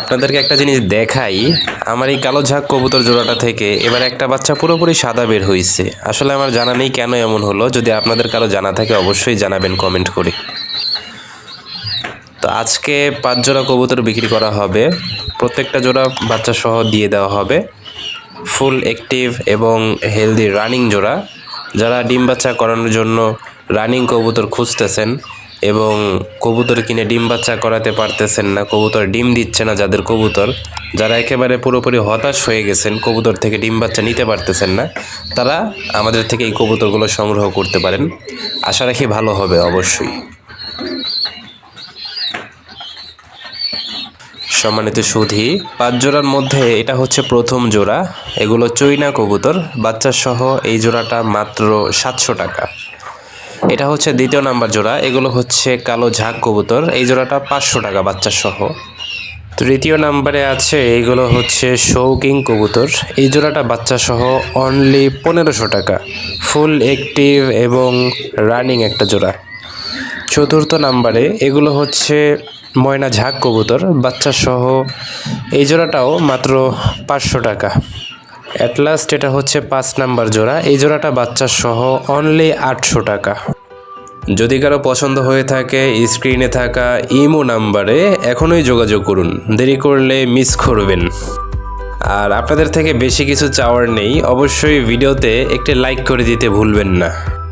আপনাদেরকে একটা জিনিস দেখাই। আমার এই কালো ঝাঁক কবুতর জোড়াটা থেকে এবার একটা বাচ্চা পুরোপুরি সাদা বের হয়েছে আসলে আমার জানা নেই কেন এমন হলো। যদি আপনাদের কারও জানা থাকে অবশ্যই জানাবেন কমেন্ট করে। তো আজকে পাঁচ জোড়া কবুতর বিক্রি করা হবে। প্রত্যেকটা জোড়া বাচ্চা সহ দিয়ে দেওয়া হবে। ফুল অ্যাক্টিভ এবং হেলদি রানিং জোড়া। যারা ডিম বাচ্চা করানোর জন্য রানিং কবুতর খুঁজতেছেন এবং কবুতর কিনে ডিম বাচ্চা করাতে পারতেছেন না, কবুতর ডিম দিচ্ছে না যাদের কবুতর, যারা একেবারে পুরোপুরি হতাশ হয়ে গেছেন, কবুতর থেকে ডিম বাচ্চা নিতে পারতেছেন না, তারা আমাদের থেকে এই কবুতরগুলো সংগ্রহ করতে পারেন। আশা রাখি ভালো হবে অবশ্যই। সম্মানিত সুধি, পাঁচ জোড়ার মধ্যে এটা হচ্ছে প্রথম জোড়া, এগুলো চৈনা কবুতর বাচ্চা সহ এই জোড়াটা মাত্র সাতশো টাকা। এটা হচ্ছে দ্বিতীয় নাম্বার জোড়া, এগুলো হচ্ছে কালো ঝাঁক কবুতর। এই জোড়াটা পাঁচশো টাকা বাচ্চা সহ। তৃতীয় নাম্বারে আছে এইগুলো হচ্ছে শৌকিং কবুতর। এই জোড়াটা বাচ্চা সহ অনলি পনেরোশো টাকা। ফুল অ্যাক্টিভ এবং রানিং একটা জোড়া। চতুর্থ নাম্বারে, এগুলো হচ্ছে ময়না ঝাঁক কবুতর, বাচ্চা সহ। এই জোড়াটাও মাত্র পাঁচশো টাকা। অ্যাট লাস্ট এটা হচ্ছে পাঁচ নাম্বার জোড়া, এই জোড়াটা বাচ্চা সহ অনলি আটশো টাকা। যদি কারও পছন্দ হয়ে থাকে, স্ক্রিনে থাকা ইমো নাম্বারে এখনই যোগাযোগ করুন। দেরি করলে মিস করবেন। আর আপনাদের থেকে বেশি কিছু চাওয়ার নেই, অবশ্যই ভিডিওতে একটি লাইক করে দিতে ভুলবেন না।